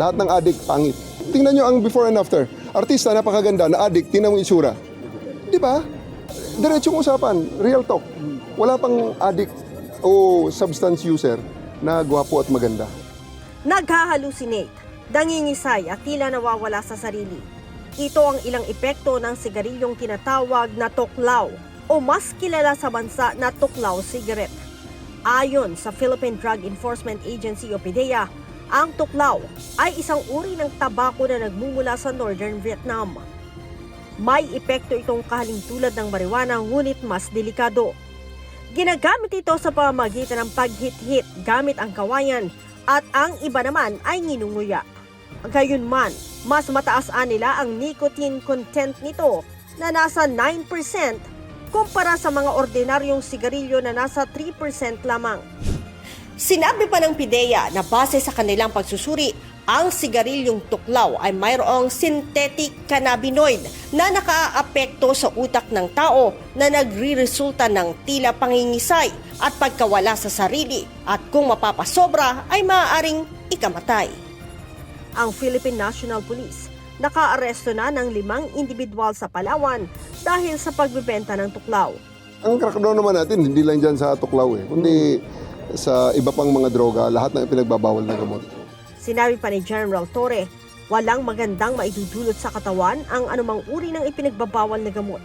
Lahat ng addict, pangit. Tingnan nyo ang before and after. Artista, napakaganda, na addict, tingnan mo itsura. Di ba? Diretsong usapan, real talk. Wala pang addict o substance user na gwapo at maganda. Naghahalusinate, dangingisay at tila nawawala sa sarili. Ito ang ilang epekto ng sigarilyong tinatawag na tuklaw o mas kilala sa bansa na tuklaw cigarette. Ayon sa Philippine Drug Enforcement Agency o PDEA, ang tuklaw ay isang uri ng tabako na nagmumula sa Northern Vietnam. May epekto itong kahalintulad ng marijuana ngunit mas delikado. Ginagamit ito sa pamamagitan ng paghit-hit gamit ang kawayan at ang iba naman ay nginunguya. Gayunman, mas mataas nila ang nicotine content nito na nasa 9% kumpara sa mga ordinaryong sigarilyo na nasa 3% lamang. Sinabi pa ng PIDEA na base sa kanilang pagsusuri, ang sigarilyong tuklaw ay mayroong synthetic cannabinoid na nakaapekto sa utak ng tao na nagre-resulta ng tila pangingisay at pagkawala sa sarili at kung mapapasobra ay maaaring ikamatay. Ang Philippine National Police nakaaresto na ng limang individual sa Palawan dahil sa pagbebenta ng tuklaw. Ang crackdown naman natin, hindi lang dyan sa tuklaw eh, kundi sa iba pang mga droga, lahat ng pinagbabawal na gamot. Sinabi pa ni General Torre, walang magandang maidudulot sa katawan ang anumang uri ng ipinagbabawal na gamot.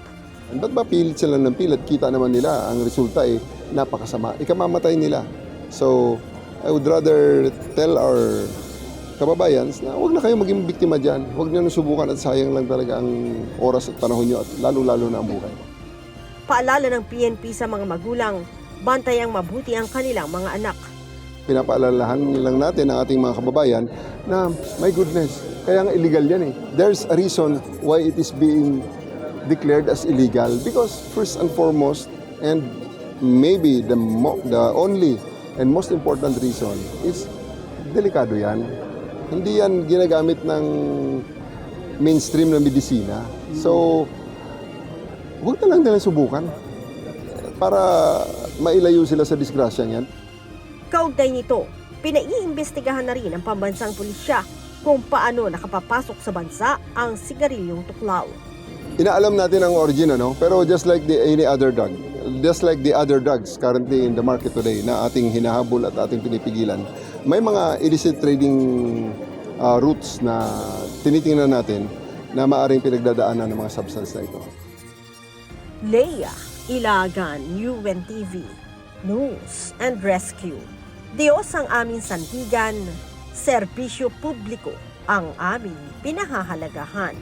Ba't ba pilit sila ng pilit? Kita naman nila, ang resulta eh, napakasama. Ikamamatay nila. So, I would rather tell our kababayan na huwag na kayong maging biktima dyan. Huwag nyo subukan at sayang lang talaga ang oras at panahon nyo at lalo-lalo na ang buhay. Paalala ng PNP sa mga magulang, bantayang mabuti ang kanilang mga anak. Pinapaalalahan lang natin ang ating mga kababayan na my goodness, kaya nga illegal yan eh. There's a reason why it is being declared as illegal because first and foremost and maybe the mo- the only and most important reason is delikado yan. Hindi yan ginagamit ng mainstream na medisina. So, huwag na lang nilang subukan para mailayo sila sa disgrasyang yan. Kaugnay nito, pinaiimbestigahan na rin ng pambansang pulisya kung paano nakapapasok sa bansa ang sigarilyong tuklaw. Inaalam natin ang origin, ano? pero just like the any other drug, just like the other drugs currently in the market today na ating hinahabol at ating pinipigilan, may mga illicit trading uh, routes na tinitingnan natin na maaring pinagdadaanan ng mga substance na ito. Leia Ilagan, UNTV, News and Rescue. Diyos ang aming sandigan, serbisyo publiko ang aming pinahahalagahan.